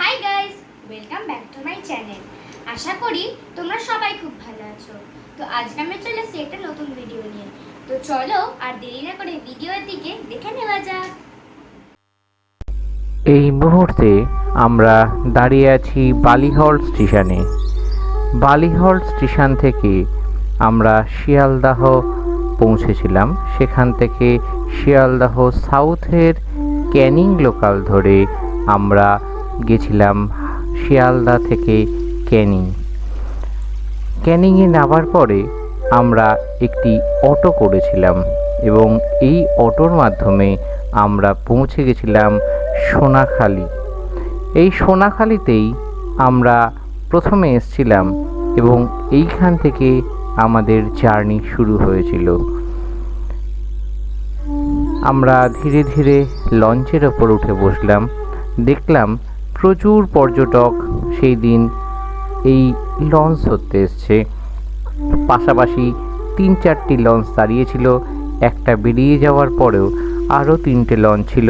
Hi guys welcome back to my channel আশা করি তোমরা সবাই খুব ভালো আছো। তো আজকে আমি চলে এসেছি একটা নতুন ভিডিও নিয়ে। তো চলো আর দেরি না করে ভিডিওর দিকে দেখে নেওয়া যাক। এই মুহূর্তে আমরা দাঁড়িয়ে আছি বালিহল স্টেশনে। বালিহল স্টেশন থেকে আমরা শিয়ালদাহ পৌঁছেছিলাম। সেখান থেকে শিয়ালদাহ সাউথের ক্যানিং লোকাল ধরে আমরা গেছিলাম শিয়ালদা থেকে ক্যানিং। ক্যানিংয়ে নামার পরে আমরা একটি অটো করেছিলাম এবং এই অটোর মাধ্যমে আমরা পৌঁছে গেছিলাম সোনাখালি। এই সোনাখালিতেই আমরা প্রথমে এসছিলাম এবং এইখান থেকে আমাদের জার্নি শুরু হয়েছিল। আমরা ধীরে ধীরে লঞ্চের ওপর উঠে বসলাম, দেখলাম প্রচুর পর্যটক সেই দিন এই লঞ্চ ধরতে এসছে। পাশাপাশি তিন চারটি লঞ্চ দাঁড়িয়েছিল, একটা বেরিয়ে যাওয়ার পরেও আরও তিনটে লঞ্চ ছিল।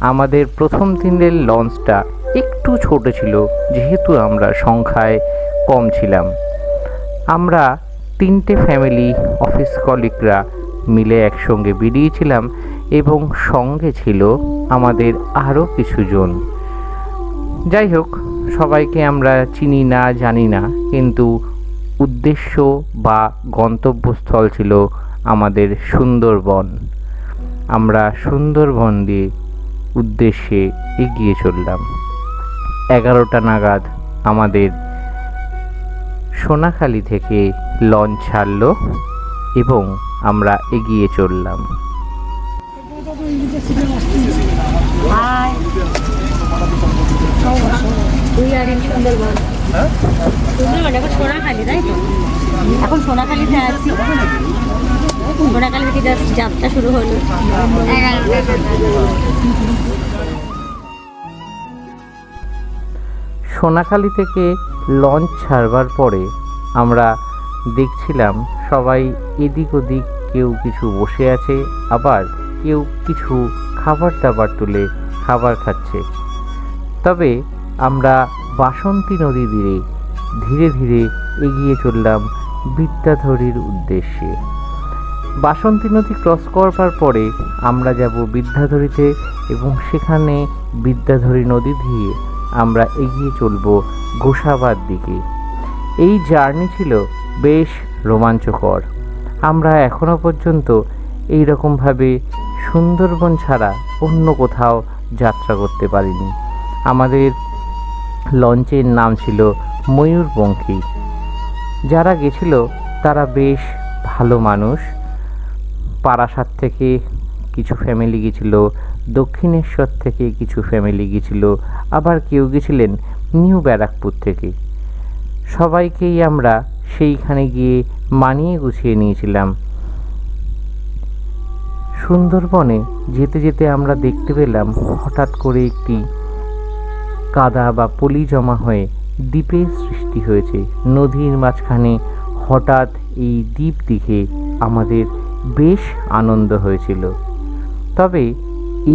আমাদের প্রথম দিনের লঞ্চটা একটু ছোট ছিল, যেহেতু আমরা সংখ্যায় কম ছিলাম। আমরা তিনটে ফ্যামিলি অফিস কলিগরা মিলে একসঙ্গে বেরিয়েছিলাম এবং সঙ্গে ছিল আমাদের আরও কিছু জন যাই হোক সবাইকে আমরা চিনি না, জানি না, কিন্তু উদ্দেশ্য বা গন্তব্যস্থল ছিল আমাদের সুন্দরবন। আমরা সুন্দরবন দিয়ে উদ্দেশ্যে এগিয়ে চললাম। এগারোটা নাগাদ আমাদের সোনাখালি থেকে লঞ্চ ছাড়লো এবং আমরা এগিয়ে চললাম। এখন সোনাখালিতে আছি। সোনাখালি থেকে যাত্রা শুরু হলো। সোনাখালি থেকে লঞ্চ ছাড়বার পরে আমরা দেখছিলাম সবাই এদিক ওদিক কেউ কিছু বসে আছে, আবার কেউ কিছু খাবার দাবার তুলে খাবার খাচ্ছে। তবে আমরা বাসন্তী নদী দিয়ে ধীরে ধীরে এগিয়ে চললাম বিদ্যাধরীর উদ্দেশ্যে। বাসন্তী নদী ক্রস করবার পরে আমরা যাব বিদ্যাধরীতে এবং সেখানে বিদ্যাধরী নদী দিয়ে আমরা এগিয়ে চলব গোসাবার দিকে। এই জার্নি ছিল বেশ রোমাঞ্চকর। আমরা এখনও পর্যন্ত এই রকমভাবে সুন্দরবন ছাড়া অন্য কোথাও যাত্রা করতে পারিনি। আমাদের লঞ্চের নাম ছিল ময়ূরপঙ্খী। যারা গেছিল, তারা বেশ ভালো মানুষ। পারাসাত থেকে কিছু ফ্যামিলি গেছিল, দক্ষিণেশ্বর থেকে কিছু ফ্যামিলি গেছিল, আবার কেউ গেছিলেন নিউ ব্যারাকপুর থেকে। সবাইকেই আমরা সেইখানে গিয়ে মানিয়ে গুছিয়ে নিয়েছিলাম। সুন্দরবনে যেতে যেতে আমরা দেখতে পেলাম, হঠাৎ করে একটি কাদা বা পলি জমা হয়ে দ্বীপের সৃষ্টি হয়েছে। নদীর মাঝখানে হঠাৎ এই দ্বীপ দেখে আমাদের বেশ আনন্দ হয়েছিল। তবে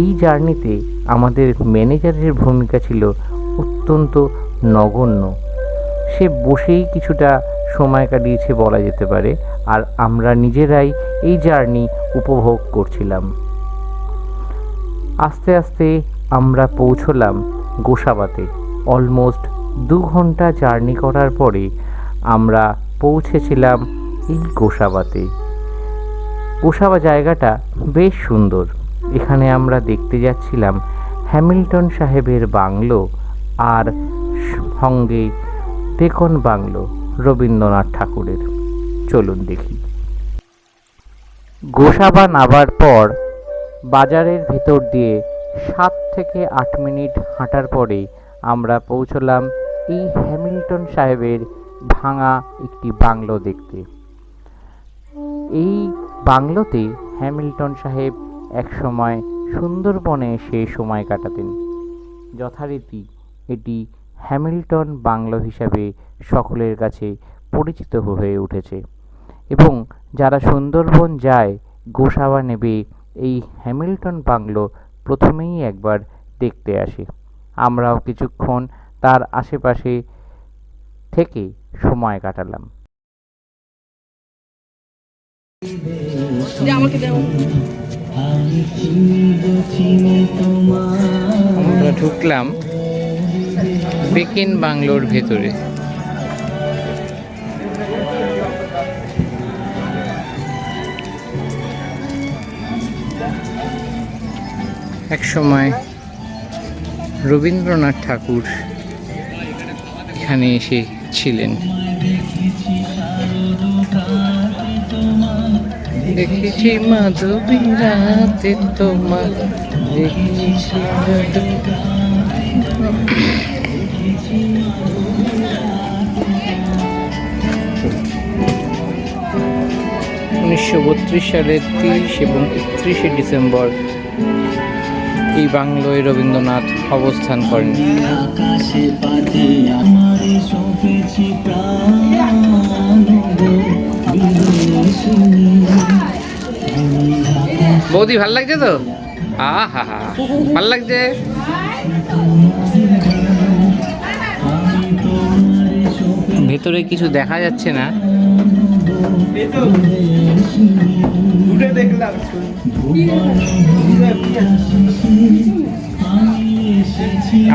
এই জার্নিতে আমাদের ম্যানেজারের ভূমিকা ছিল অত্যন্ত নগণ্য। সে বসেই কিছুটা সময় কাটিয়েছে বলা যেতে পারে, আর আমরা নিজেরাই এই জার্নি উপভোগ করছিলাম। আস্তে আস্তে আমরা পৌঁছলাম গোসাবাতে। অলমোস্ট দু ঘণ্টা জার্নি করার পরে আমরা পৌঁছেছিলাম এই গোসাবাতে। গোসাবা জায়গাটা বেশ সুন্দর। এখানে আমরা দেখতে যাচ্ছিলাম হ্যামিল্টন সাহেবের বাংলো আর সঙ্গে বেকন বাংলো রবীন্দ্রনাথ ঠাকুরের। চলুন দেখি। গোসাবা নাবার পর বাজারের ভেতর দিয়ে সাত থেকে আট মিনিট হাঁটার পরে আমরা পৌঁছলাম এই হ্যামিল্টন সাহেবের ভাঙা একটি বাংলো দেখতে। এই বাংলোতে হ্যামিল্টন সাহেব একসময় সুন্দরবনে এসে সময় কাটাতেন। যথারীতি এটি হ্যামিল্টন বাংলো হিসাবে সকলের কাছে পরিচিত হয়ে উঠেছে এবং যারা সুন্দরবন যায় গোসাবা নেবে এই হ্যামিল্টন বাংলো প্রথমেই একবার দেখতে আসে। আমরাও কিছুক্ষণ তার আশেপাশে থেকে সময় কাটালাম। আমরা ঢুকলাম বেকিন বাংলোর ভেতরে। এক সময় রবীন্দ্রনাথ ঠাকুর এখানে এসে ছিলেন। দেখেছি মাধবী রাতে তোমার, দেখেছি উনিশশো বত্রিশ সালের তিরিশ এবং একত্রিশে ডিসেম্বর এই বাংলোয় রবীন্দ্রনাথ অবস্থান করেন। বৌদি, ভালো লাগছে তো? হা ভালো লাগছে। ভেতরে কিছু দেখা যাচ্ছে না।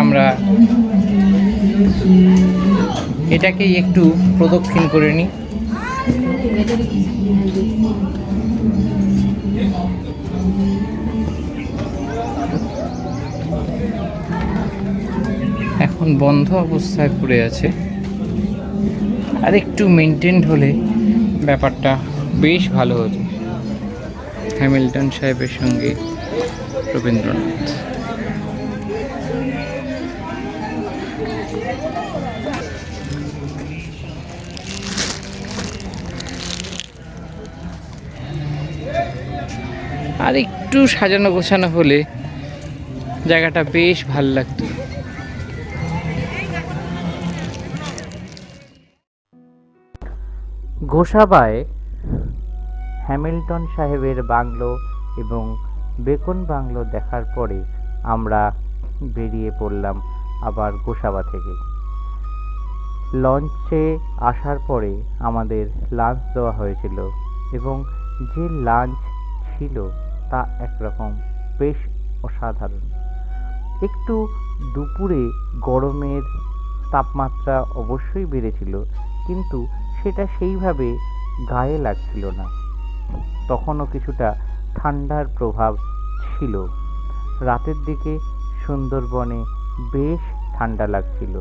আমরা এটাকেই একটু প্রদক্ষিণ করে নিই। এখন বন্ধ অবস্থায় পড়ে আছে। আর একটু মেনটেন হলে ব্যাপারটা বেশ ভালো হতো। হ্যামিল্টন সাহেবের সঙ্গে রবীন্দ্রনাথ। আর একটু সাজানো গোছানো হলে জায়গাটা বেশ ভালো লাগতো। গোসাবায় হ্যামিল্টন সাহেবের বাংলো এবং বেকন বাংলো দেখার পরে আমরা বেরিয়ে পড়লাম আবার গোসাবা থেকে। লঞ্চে আসার পরে আমাদের লাঞ্চ দেওয়া হয়েছিল এবং যে লাঞ্চ ছিল তা একরকম বেশ অসাধারণ। একটু দুপুরে গরমের তাপমাত্রা অবশ্যই বেড়েছিল, কিন্তু সেটা সেইভাবে গায়ে লাগছিল না। তখনও কিছুটা ঠান্ডার প্রভাব ছিল। রাতের দিকে সুন্দরবনে বেশ ঠান্ডা লাগছিল।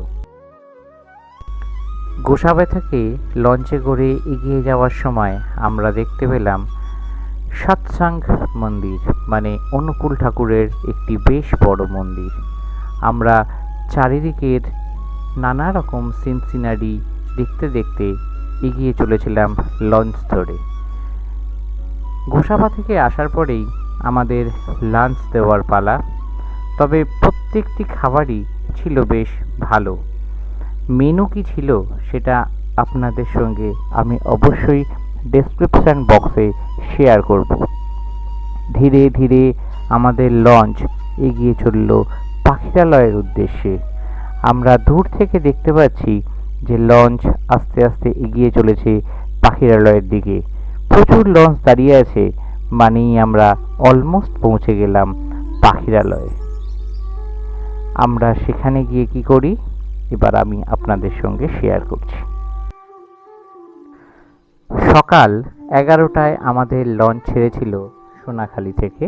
গোসাবা থেকে লঞ্চে করে এগিয়ে যাওয়ার সময় আমরা দেখতে পেলাম সৎসাং মন্দির মানে অনুকূল ঠাকুরের একটি বেশ বড় মন্দির। আমরা চারিদিকের নানা রকম সিন সিনারি দেখতে দেখতে এগিয়ে চলেছিলাম লঞ্চ ধরে। গোসাবা থেকে আসার পরেই আমাদের লাঞ্চ দেওয়ার পালা। তবে প্রত্যেকটি খাবারই ছিল বেশ ভালো। মেনু কি ছিল সেটা আপনাদের সঙ্গে আমি অবশ্যই ডেসক্রিপশান বক্সে শেয়ার করব। ধীরে ধীরে আমাদের লঞ্চ এগিয়ে চলল পাখিরালয়ের উদ্দেশ্যে। আমরা দূর থেকে দেখতে পাচ্ছি যে লঞ্চ আস্তে আস্তে এগিয়ে চলেছে পাখিরালয়ের দিকে। প্রচুর লঞ্চ দাঁড়িয়ে আছে। মানেই আমরা অলমোস্ট পৌঁছে গেলাম পাখিরালয়ে। আমরা সেখানে গিয়ে কি করি? এবার আমি আপনাদের সঙ্গে শেয়ার করছি। সকাল এগারোটায় আমাদের লঞ্চ ছেড়েছিল সোনাখালি থেকে।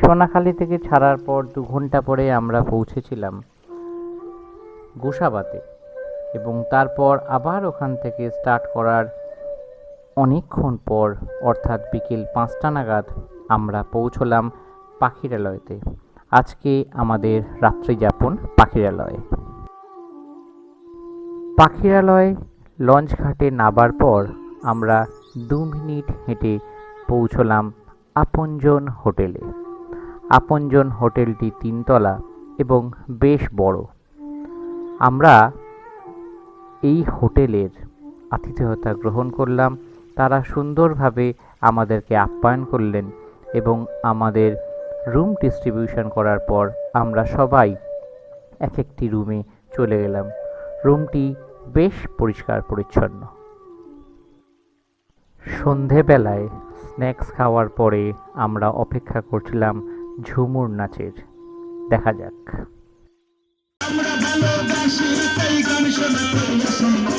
সোনাখালি থেকে ছাড়ার পর দু ঘণ্টা পরে আমরা পৌঁছেছিলাম গোসাবাতে এবং তারপর আবার ওখান থেকে স্টার্ট করার অনেকক্ষণ পর, অর্থাৎ বিকেল পাঁচটা নাগাদ, আমরা পৌঁছলাম পাখিরালয়তে। আজকে আমাদের রাত্রিযাপন পাখিরালয়ে। পাখিরালয় লঞ্চ ঘাটে নাবার পর, আমরা দু মিনিট হেঁটে পৌঁছলাম আপনজন হোটেলে। আপনজন হোটেলটি তিনতলা এবং বেশ বড়। আমরা এই হোটেলের আতিথেয়তা গ্রহণ করলাম তারা সুন্দরভাবে আমাদেরকে আপ্যায়ন করলেন এবং আমাদের রুম ডিস্ট্রিবিউশন করার পর আমরা সবাই এক একটি রুমে চলে গেলাম। রুমটি বেশ পরিষ্কার পরিচ্ছন্ন। সন্ধেবেলায় স্ন্যাক্স খাওয়ার পরে আমরা অপেক্ষা করছিলাম ঝুমুর নাচের। দেখা যাক। আমরা ভালোবাসি, তাই গান শোনাতে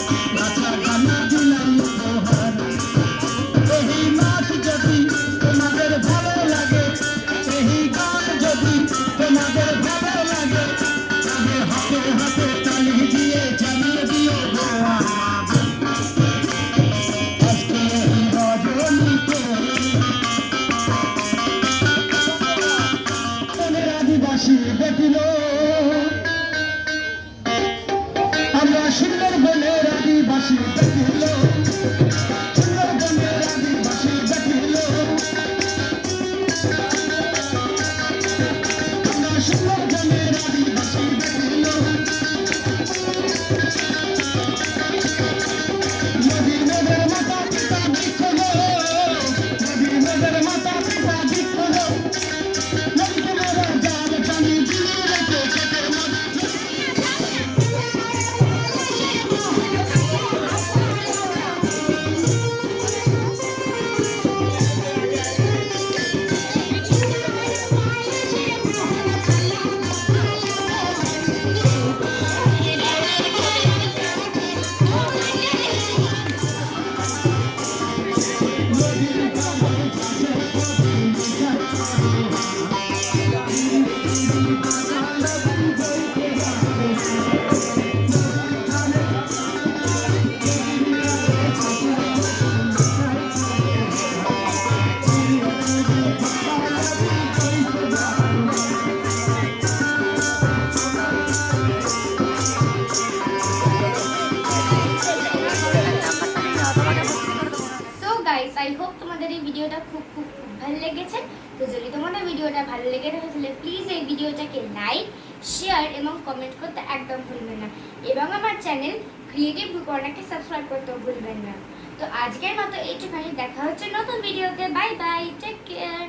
খুব খুব খুব ভালো লেগেছে। তো যদি তোমাদের ভিডিওটা ভালো লেগে থাকে, তাহলে প্লিজ এই ভিডিওটাকে লাইক শেয়ার এবং কমেন্ট করতে একদম ভুলবেন না। এবং আমার চ্যানেল ক্রিয়েটিভ কর্নারকে সাবস্ক্রাইব করতেও ভুলবেন না। তো আজকের মতো এইটুখানি, দেখা হচ্ছে নতুন ভিডিওতে। Bye bye take care